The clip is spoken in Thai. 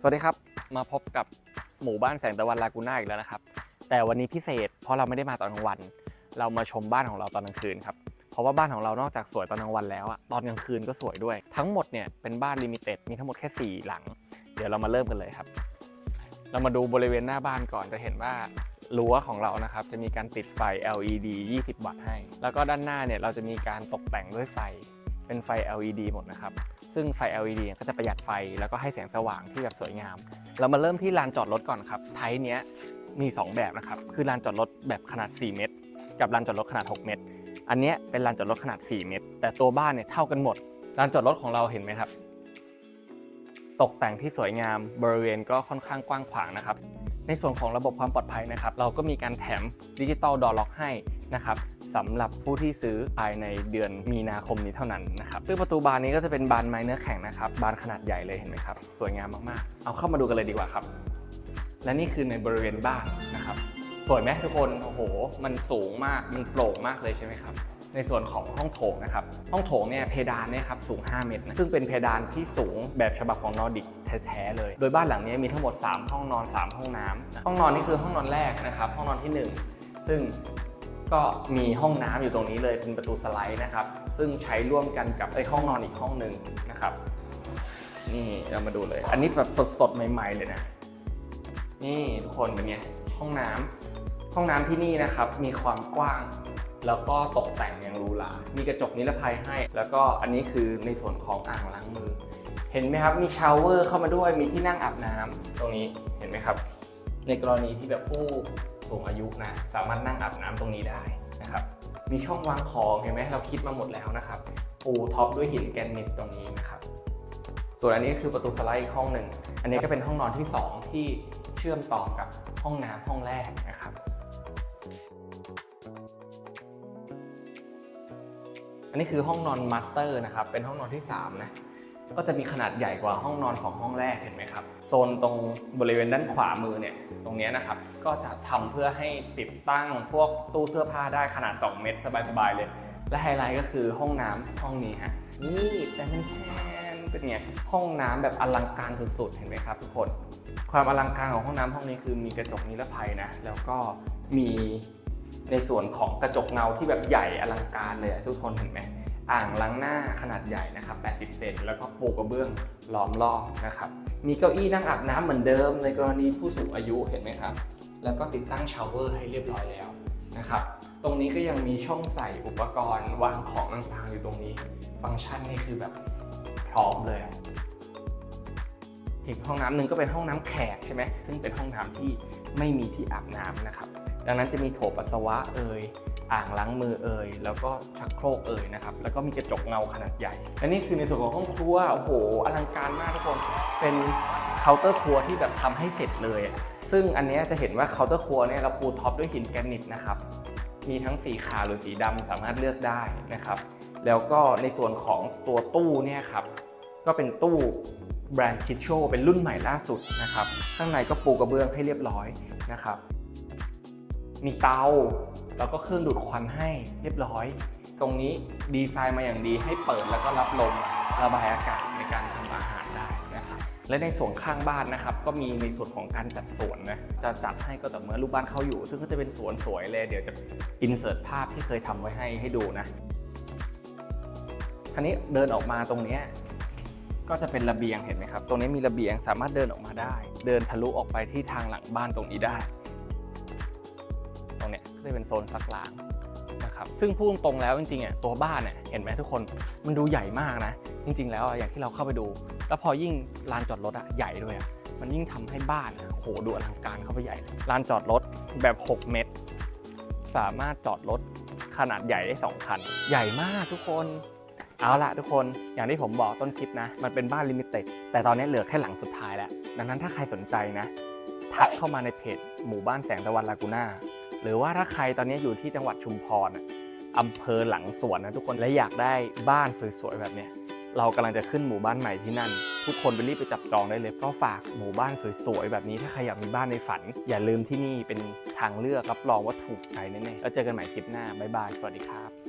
สวัสดีครับ มาพบกับหมู่บ้านแสงตะวันลากูน่าอีกแล้วนะครับ แต่วันนี้พิเศษเพราะเราไม่ได้มาตอนกลางวัน เรามาชมบ้านของเราตอนกลางคืนครับ เพราะว่าบ้านของเรานอกจากสวยตอนกลางวันแล้วอะตอนกลางคืนก็สวยด้วย ทั้งหมดเนี่ยเป็นบ้านลิมิเต็ดมีทั้งหมดแค่ 4 หลัง เดี๋ยวเรามาเริ่มกันเลยครับ เรามาดูบริเวณหน้าบ้านก่อนจะเห็นว่ารั้วของเรานะครับจะมีการติดไฟ LED 20 วัตต์ให้ แล้วก็ด้านหน้าเนี่ยเราจะมีการตกแต่งด้วยไฟ เป็นไฟ LED หมดนะครับ ซึ่งไฟ LED ก็จะประหยัดไฟแล้วก็ให้แสงสว่างที่แบบสวยงาม เรามาเริ่มที่ลานจอดรถก่อนครับ ไทป์เนี้ยมี 2 แบบนะครับ คือลานจอดรถแบบขนาด 4 เมตร กับลานจอดรถขนาด 6 เมตร อันเนี้ยเป็นลานจอดรถขนาด 4 เมตร แต่ตัวบ้านเนี่ยเท่ากันหมด ลานจอดรถของเราเห็นไหมครับ ตกแต่งที่สวยงาม บริเวณก็ค่อนข้างกว้างขวางนะครับ ในส่วนของระบบความปลอดภัยนะครับ เราก็มีการแถมดิจิตอลดอร์ล็อกให้นะครับสำหรับผู้ที่ซื้อภายในเดือนมีนาคมนี้เท่านั้นนะครับซึ่งประตูบานนี้ก็จะเป็นบานไม้เนื้อแข็งนะครับ บานขนาดใหญ่เลยเห็นไหมครับ สวยงามมากๆ เอาเข้ามาดูกันเลยดีกว่าครับ และนี่คือในบริเวณบ้านนะครับ สวยไหมทุกคน โอ้โห มันสูงมาก มันโปร่งมากเลยใช่ไหมครับ ในส่วนของห้องโถงนะครับ ห้องโถงเนี่ยเพดานเนี่ยครับสูง 5 เมตรนะซึ่งเป็นเพดานที่สูงแบบฉบับของนอร์ดิกแท้ๆเลย โดยบ้านหลังนี้มีทั้งหมด 3 ห้องนอน 3 ห้องน้ำห้องนอนนี่คือห้องนอนแรกนะครับ ห้องนอนที่ 1 ซึ่งก็มีห้องน้ำอยู่ตรงนี้เลยเป็นประตูสไลด์นะครับ ซึ่งใช้ร่วมกันกับไอ้ห้องนอนอีกห้องหนึ่งนะครับ นี่เรามาดูเลย อันนี้แบบสดๆใหม่ๆเลยนะ นี่ทุกคนเป็นไงห้องน้ำห้องน้ำที่นี่นะครับมีความกว้าง แล้วก็ตกแต่งอย่างหรูหรามีกระจกนิรภัยให้ แล้วก็อันนี้คือในส่วนของอ่างล้างมือ เห็นไหมครับ มีชาวเวอร์เข้ามาด้วย มีที่นั่งอาบน้ำตรงนี้ เห็นไหมครับ ในกรณีที่แบบผู้สูงอายุนะ สามารถนั่งอาบน้ำตรงนี้ได้นะครับ มีช่องวางของ เห็นไหมเราคิดมาหมดแล้วนะครับ ปูท็อปด้วยหินแกรนิตตรงนี้นะครับ ส่วนอันนี้คือประตูสไลด์ห้องหนึ่ง อันนี้ก็เป็นห้องนอนที่ 2 ที่เชื่อมต่อกับห้องน้ำห้องแรกนะครับ นนี้คือห้องนอนมาสเตอร์นะครับ เป็นห้องนอนที่ 3 นะ ก็จะมีขนาดใหญ่กว่าห้องนอน 2 ห้องแรกเห็นไหมครับ โซนตรงบริเวณด้านขวามือเนี่ย ตรงนี้นะครับ ก็จะทำเพื่อให้ติดตั้งพวกตู้เสื้อผ้าได้ขนาด 2 เมตรสบายๆเลย และไฮไลท์ก็คือห้องน้ำห้องนี้ฮะ นี่แต่เป็นแทนเป็นไงห้องน้ำแบบอลังการสุดๆ เห็นไหมครับ ทุกคน ความอลังการของห้องน้ำห้องนี้คือมีกระจกนิรภัยนะ แล้วก็มี ในส่วนของกระจกเงาที่แบบใหญ่อลังการเลยทุกคนเห็นไหมอ่างล้างหน้าขนาดใหญ่นะครับ 80 เซน แล้วก็ปูกระเบื้องล้อมรอบนะครับ มีเก้าอี้นั่งอาบน้ำเหมือนเดิม ในกรณีผู้สูงอายุเห็นไหมครับ แล้วก็ติดตั้งชาวเวอร์ให้เรียบร้อยแล้วนะครับ ตรงนี้ก็ยังมีช่องใส่อุปกรณ์วางของต่างๆอยู่ตรงนี้ ฟังก์ชันนี่คือแบบพร้อมเลยอะอีกห้องน้ำหนึ่งก็เป็นห้องน้ำแขกใช่ไหมซึ่งเป็นห้องน้ำที่ไม่มีที่อาบน้ำนะครับ ดังนั้นจะมีโถปัสสาวะเอ่ยอ่างล้างมือเอ่ยแล้วก็ชักโครกเอ่ยนะครับแล้วก็มีกระจกเงาขนาดใหญ่และนี่คือในส่วนของห้องครัวโอ้โหอลังการมากทุกคนเป็นเคาน์เตอร์ครัวที่แบบทำให้เสร็จเลย ซึ่งอันนี้จะเห็นว่าเคาน์เตอร์ครัวเนี่ยเราปูท็อปด้วยหินแกรนิตนะครับมีทั้งสีขาวหรือสีดำสามารถเลือกได้นะครับแล้วก็ในส่วนของตัวตู้เนี่ยครับก็เป็นตู้แบรนด์คิชโชเป็นรุ่นใหม่ล่าสุดนะครับข้างในก็ปูกระเบื้องให้เรียบร้อยนะครับ มีเตา แล้วก็เครื่องดูดควันให้เรียบร้อย ตรงนี้ดีไซน์มาอย่างดีให้เปิดแล้วก็รับลมระบายอากาศในการทำอาหารได้นะครับและในส่วนข้างบ้านนะครับ ก็มีในส่วนของการจัดสวนนะจะจัดให้ก็แต่อเมื่อลูกบ้านเข้าอยู่ ซึ่งก็จะเป็นสวนสวยเลย เดี๋ยวจะอินเสิร์ตภาพที่เคยทำไว้ให้ให้ดูนะทีนี้เดินออกมาตรงนี้ก็จะเป็นระเบียงเห็นไหมครับ ตรงนี้มีระเบียงสามารถเดินออกมาได้ เดินทะลุออกไปที่ทางหลังบ้านตรงนี้ได้ เนี้ยก็จะเป็นโซนซักล้างนะครับซึ่งพูดตรงแล้วจริงๆอะตัวบ้านเนี่ยเห็นไหมทุกคนมันดูใหญ่มากนะ จริง ๆ แล้วอย่างที่เราเข้าไปดู แล้วพอยิ่งลานจอดรถอะใหญ่ด้วยอะมันยิ่งทำให้บ้านโหดูอลังการเข้าไปใหญ่ลยลานจอดรถแบบ 6 เมตร สามารถจอดรถขนาดใหญ่ได้ 2 คัน ใหญ่มากทุกคนเอาละทุกคนอย่างที่ผมบอกต้นคลิปนะ มันเป็นบ้านลิมิเต็ดแต่ตอนนี้เหลือแค่หลังสุดท้ายแล้ว ดังนั้นถ้าใครสนใจนะ ทักเข้ามาในเพจหมู่บ้านแสงตะวันลากูน่า หรือว่าถ้าใครตอนนี้อยู่ที่จังหวัดชุมพรอำเภอหลังสวนนะทุกคนและอยากได้บ้านสวยๆแบบเนี้ยเรากำลังจะขึ้นหมู่บ้านใหม่ที่นั่น ทุกคนไปรีบไปจับจองได้เลยก็ฝากหมู่บ้านสวยๆแบบนี้ถ้าใครอยากมีบ้านในฝัน อย่าลืมที่นี่เป็นทางเลือกรับรองว่าถูกใจแน่ๆแล้วเจอกันใหม่คลิปหน้าบ๊ายบายสวัสดีครับ